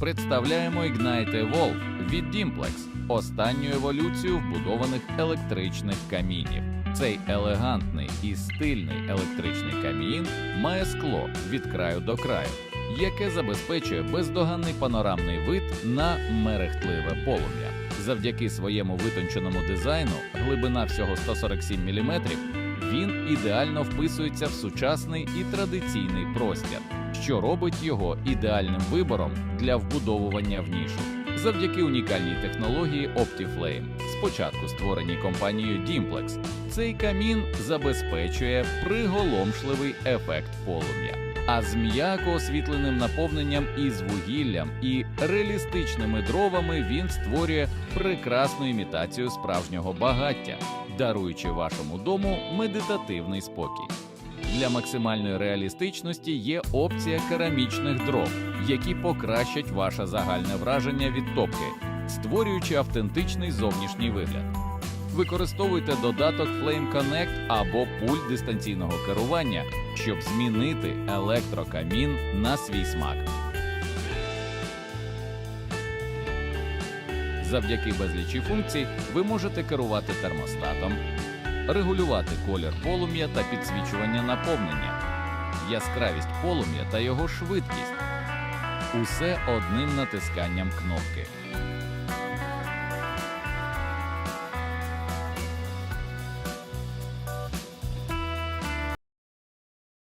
представляємо Ignite Evolve від Dimplex, останню еволюцію вбудованих електричних камінів. Цей елегантний і стильний електричний камін має скло від краю до краю, яке забезпечує бездоганний панорамний вид на мерехтливе полум'я. Завдяки своєму витонченому дизайну, глибина всього 147 мм, він ідеально вписується в сучасний і традиційний простір, що робить його ідеальним вибором для вбудовування в нішу. Завдяки унікальній технології OptiFlame, спочатку створеній компанією Dimplex, цей камін забезпечує приголомшливий ефект полум'я. А з м'яко освітленим наповненням із вугіллям і реалістичними дровами він створює прекрасну імітацію справжнього багаття, даруючи вашому дому медитативний спокій. Для максимальної реалістичності є опція керамічних дров, які покращать ваше загальне враження від топки, створюючи автентичний зовнішній вигляд. Використовуйте додаток Flame Connect або пульт дистанційного керування, щоб змінити електрокамін на свій смак. Завдяки безлічі функцій ви можете керувати термостатом, регулювати колір полум'я та підсвічування наповнення, яскравість полум'я та його швидкість. Усе одним натисканням кнопки.